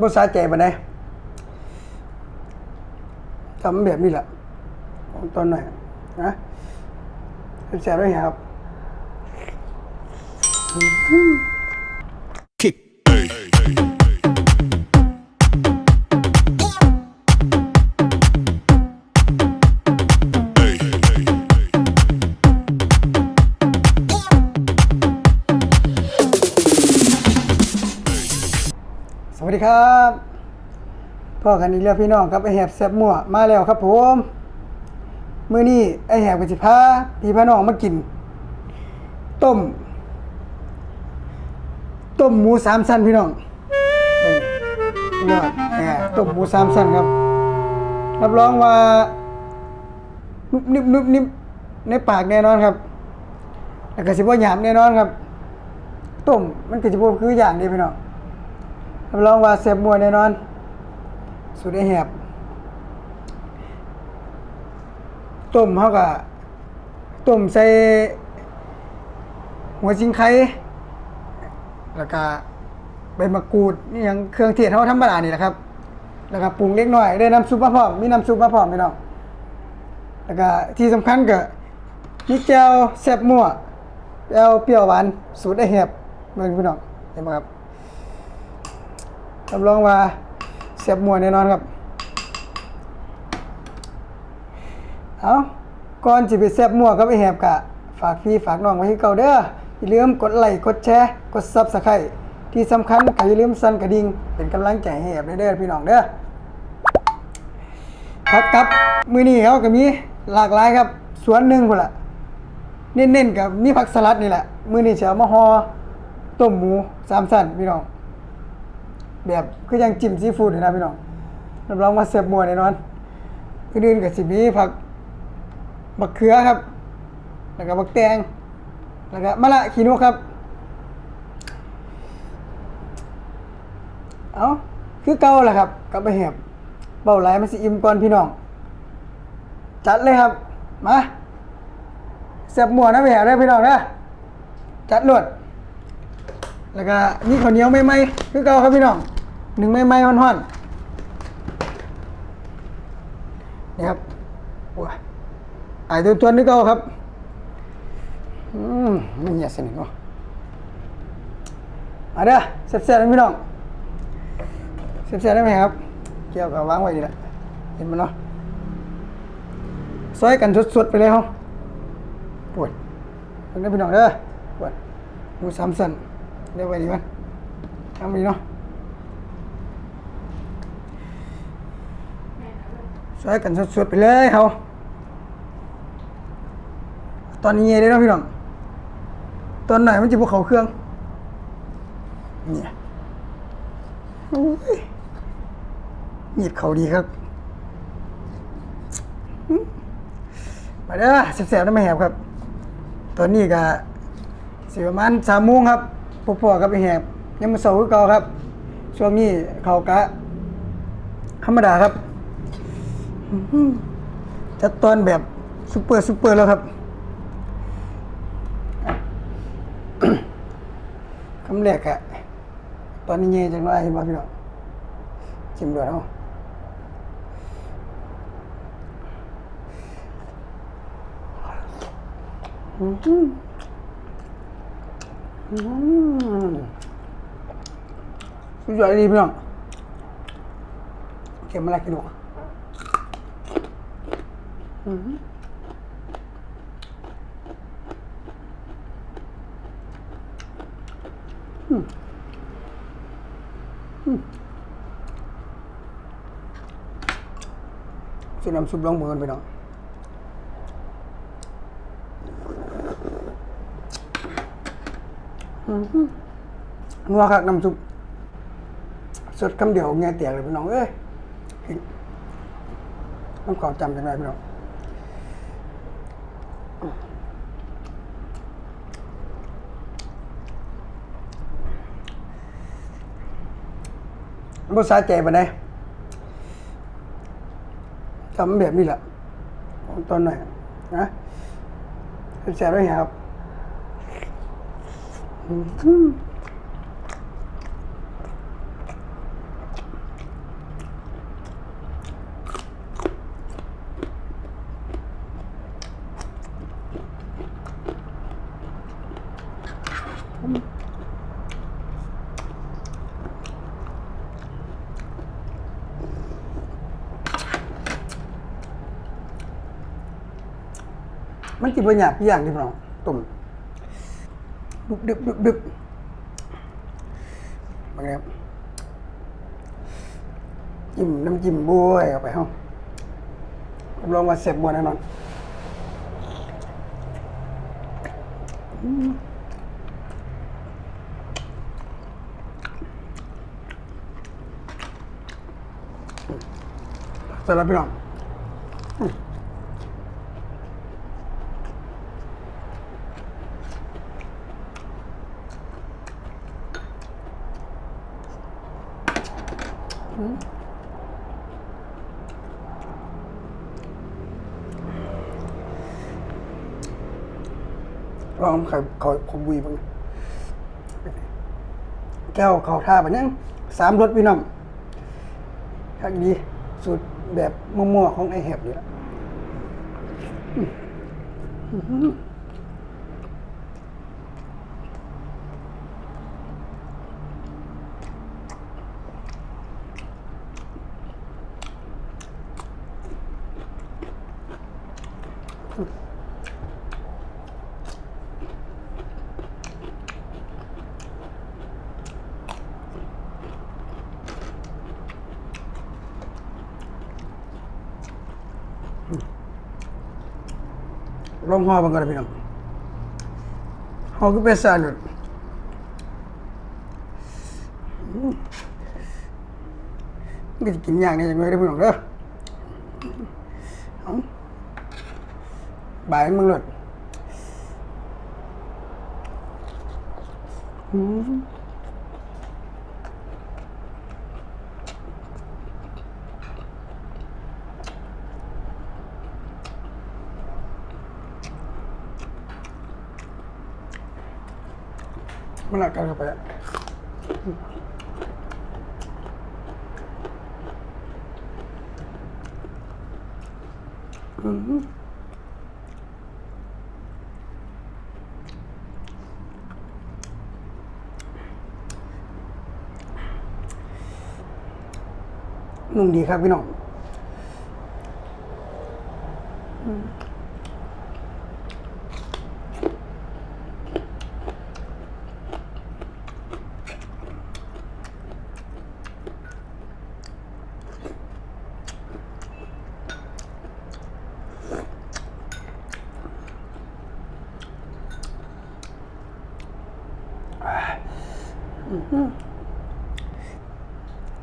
บูชาใจปานใดทำแบบนี้แหละตอนหน่อยนะแซ่บด้วยครับ สวัสดีครับพ่อกันอีกแล้วพี่น้องครับไอแหบแซบมั่วมาแล้วครับผมมื้อนี้ไอแหบกับสิพาพี่พาน้องมากิน ต้ม ต้มหมูสามชั้นพี่น้องเออพี่น้องแหมต้มหมูสามชั้นครับ รับรองว่านุบนิบนุบนิบในปากแน่นอนครับแล้วก็สิบ่หยาบแน่นอนครับ ต้มมันก็สิบ่คืออย่างเดียวพี่น้อง รับรองว่าเสียบมัวแน่นอน สุดไอแหบต้มเขาก็ต้มใส่หัวจิงไข่แล้วก็ใบมะกรูดนี่ยังเครื่องเทศเขาธรรมดานี่แหละครับ แล้วก็ปรุงเล็กน้อยได้น้ำซุปมาพร้อมมีน้ำซุปมาพร้อมพี่น้องแล้วก็ที่สำคัญก็มีแก้วแซ่บมั่วแก้วเปรี้ยวหวานสูตรไอแหบเมืองพี่น้องเห็นไหมครับ รับรองว่าเสียบมวยแน่นอนครับ เอาก่อนจะไปเสียบมัวกับไอแหบกะ ฝากพี่ฝากน้องไว้ให้เก่าเด้อ อย่าลืมกดไลค์ กดแชร์ กดซับสไครต์ที่สำคัญก็อย่าลืมสั่นกระดิ่ง เป็นกำลังใจให้แหบเด้อพี่น้องเด้อครับครับ มือนี้เขาก็มีหลากหลายครับ สวนหนึ่งพุ่นละเน้นๆกับมีผักสลัดนี่แหละ มือนี้จะเอามาห่อต้มหมูสามสั้นพี่น้อง แบบคือยังจิ้มซีฟู้ดอยู่นะพี่น้องรับรองว่าเสียบมัวแน่นอนอื่นๆกับสิมีผักบักเขือครับ แล้วก็บักแตงแล้วก็มะละขีนูครับ เอาคือเก่าแหละครับกลับไปแหบเบาไหลมันสิอิ่มก่อนพี่น้อง จัดเลยครับ มาเสียบมัวนะไปแหบได้พี่น้องนะจัดรวด แล้วก็นี่ข้าวเหนียวไม่ไหมคือเก่าครับพี่น้องหนึ่งไม่ไหมฮ้อนๆนี่ครับว้าไอ้ตัวตัวนี่เก่าครับอืมไม่เหนียวสนิทวะมาเด้อเสียบๆนะพี่น้องเสียบๆได้ไหมครับ เกี่ยวกับวางไว้ดีละเห็นมันเนาะซอยกันสดๆไปเลยครับปวดเพิ่งได้พี่น้องเด้อปวดหมูสามสัน เรียกไว้ดีมั้ยทำดีเนาะช่วยกันสุดๆไปเลยเขาตอนนี้เยได้แล้วพี่น้องตอนไหนมันจะพวกเขาเครื่องเนี่ยโอ้ยหยิบเขาดีครับมาเด้อแสบๆได้ไหมแหบครับ ตอนนี้ก็สิประมาณสามโมงครับ พวกพ่อกับไอแหบยังมาเสาร์คือเก่าครับ ช่วงนี้เขากะธรรมดาครับจัดตอนแบบซุปเปอร์ซุปเปอร์แล้วครับคำแรกอะตอนนี้เย่จังไรเห็นบ่พี่น้องชิมด้วยเนาะอื้อหืออืม สุดยอดดีพี่น้องเก็มาแล้วกินดูอืมอืมอืมสิน้ำซุปลองเบิร์นไปน้อง นัวครับน้ำซุปสดคำเดียวเงี้ยเตียกเลยพี่น้องเอ้ยต้องขอจำจังไรพี่น้องบ่สาใจปานใดทำแบบนี้แหละตอนหน่อยนะแซ่บๆด้วยครับ มันกินบรรยากอย่างที่น้องตุ่ม ดึบดึบดึบดึบมาครับจิ้มน้ำจิ้มบวยเอาไปห้องรับรองว่าเสร็จบวแน่นอนอืมเสร็จแล้วพี่น้อง ลองข่เขาเขาบุยบ้างแก้วเขาท่าแบบนี้สามรสพี่น้องทักดีสูตรแบบมั่วๆของไอแหบนี่แหละ ลองห่อบังกันนะพี่น้องห่อก็เป็นสารหนุดมันก็จะกินอย่างนี้อย่างไรได้พี่น้องเด้อเอาบายมึงหลดอืม มันหนักกันเข้าไปอืมนุ่มดีครับพี่น้อง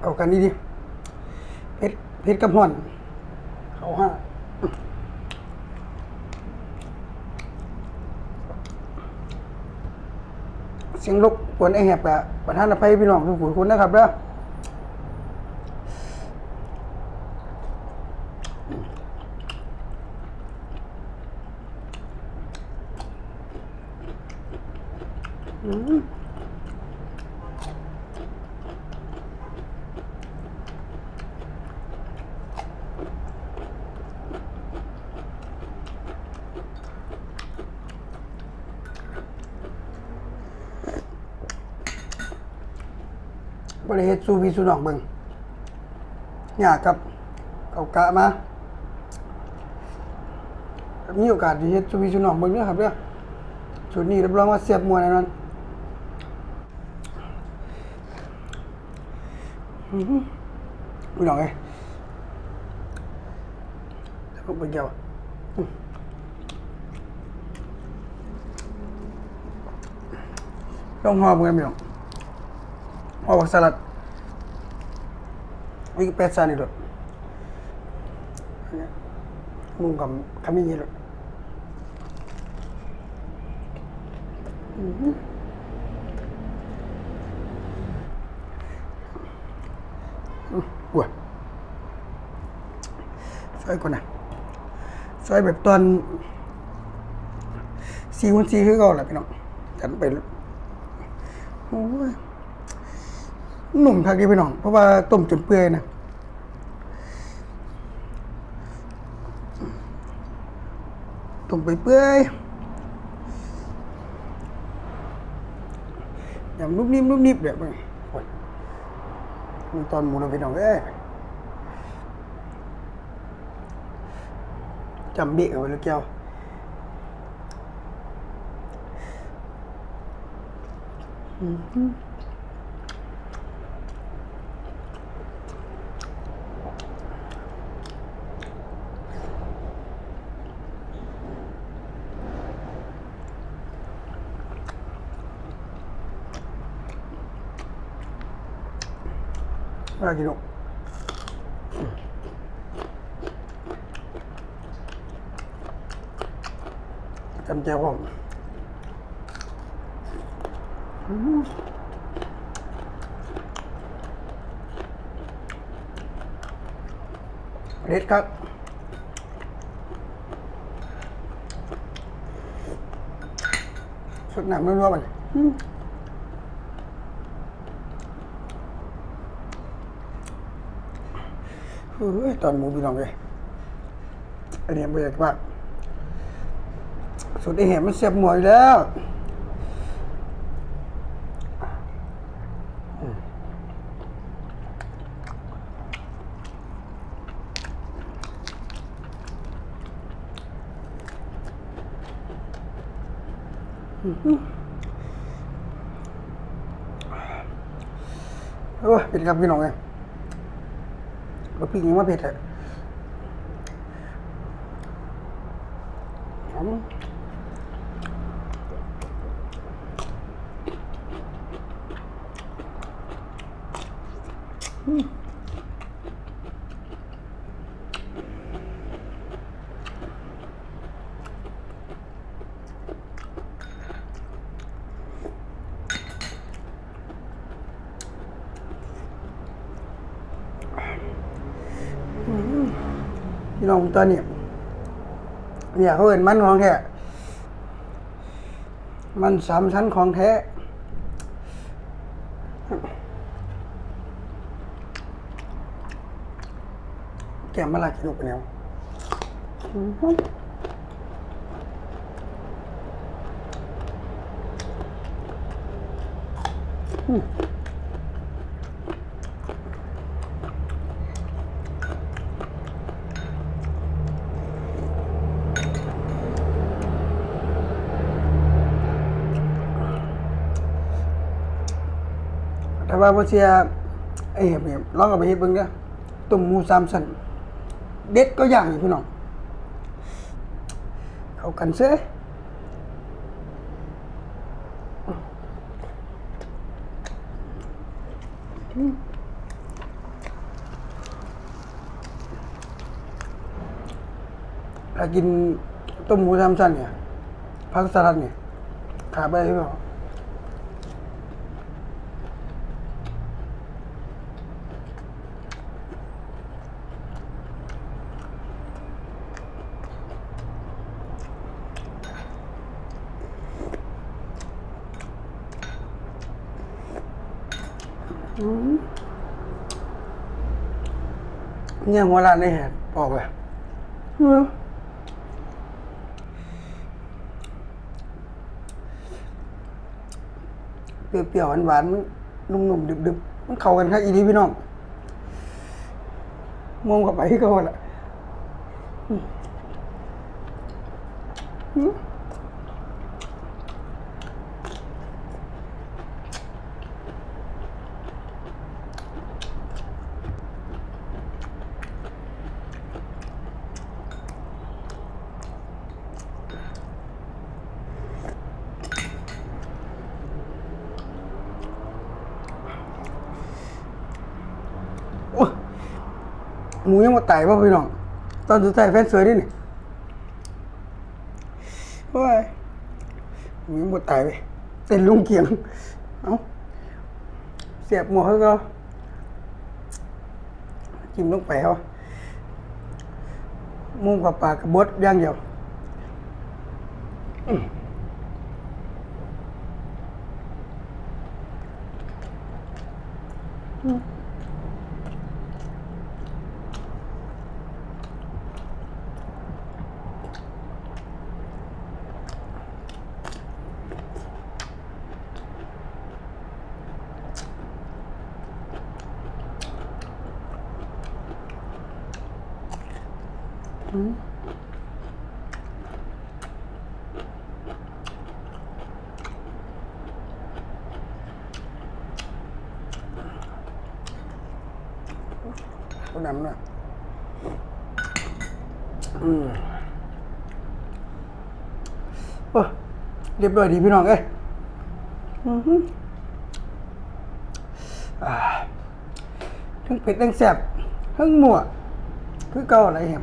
เอากันดีดิเพชรเพชรกับห่อน เขาห้าเสียงรบกวนไอแหบกะประธานอภัยพี่น้องทุกผู้คนนะครับเด้อ บริเฮ็ดสู้พี่สู้น้องเบิ่งยากครับเอากะมามีโอกาสที่เฮ็ดสู้พี่สู้น้องเบิ่งเด้อครับเด้อชุดนี้รับรองว่าเสียบมวยแน่นอนอือหือพี่น้องเอ้ยแล้วก็ไปเกี่ยวต้องหอบเงินพี่น้อง หอผักสลัดวิกเป็ดซานี่รถมุงกับขมิ้นนี่รถว้าซอยก่อนนะซอยแบบตอนสี่วันสี่คือเก่าแหละพี่น้องกันไปโอ้ย หนุ่มคักเลยพี่น้อง เพราะว่าต้มจนเปื่อยนะต้มไปเปื่อยอย่างนุ่มนิ่มนุ่มนิ่มแบบนี้ตอนหมูเราพี่น้องเอ้จำเบี้ยเอาไว้แล้วแก้วอืมากินลูกจำเจ้าผมเด็ดครับสุดหนักไม่รู้ว่ามัน เฮ้ยตอนหมูพี่น้องเลยอันนี้ไม่อยากมากสุดที่เห็นมันเสียบหมวยแล้วโอ้ยเผ็ดครับพี่น้องไง ก็พี่ยังว่าเผ็ดอะอืม พี่น้องตอนนี้เนี่ยเขาเห็นมันของแท้มันสามชั้นของแท้แกมมาลากินลูกเนี่ยแต่ ว่าบ่เสียไอ้เห็บเนี่ยลองเอาไปเฮ็ดเบิ่งเด้อต้มหมูสามชั้นเด็ดก็อย่างนี้พี่น้อง เข้ากันเซ้ถ้ากินต้มหมูสามชั้นเนี่ยผักสลัดเนี่ยขาดไปใช่ไหมค รับเนี่ยหัวร้านนี่แหกออกไปเปรี้ยวๆหวานๆมันนุ่มๆดึบๆมันเข้ากันครับอีนี้พี่น้องมองเข้าไปที่เขาแหละอืม หมูยังมาตายป่ะพี่น้อง ตอนสุดท้ายแฟนสวยดินี่โอ้ยหมูยังมาตายไปเต้นลุงเกียง เอ้า เสียบหมวกเขาก็จิ้มลงไปเขามุมกับปากกับบดย่างเดียวอืม นำนะอืมโอ้เรียบร้อยดีพี่น้องเอ้ยอือหืออ่าทั้งเผ็ดทั้งแซ่บทั้งหมวคือเก่าอะไรเห็ม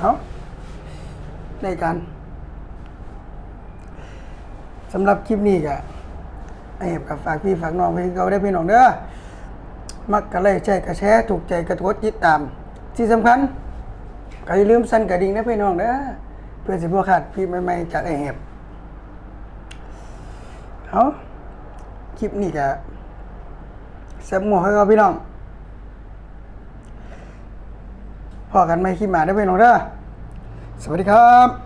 เอาในการสำหรับคลิปนี้ก็ไอ้เห็บกับฝากพี่ฝากน้องไปคือเก่าได้พี่น้องเด้อ มักกะเลยแชร์กระแชร์ถูกใจกระทดติดตาม ที่สำคัญก็อย่าลืมสั่นกระดิ่งนะพี่น้องเด้อเพื่อสิบ่ขาดพี่ใหม่ๆจากไอ้เห็บเอาคลิปนี้ก็แซ่บหมวให้กับพี่น้องพอกันไหมคลิปหมาได้อพี่น้องเด้อสวัสดีครับ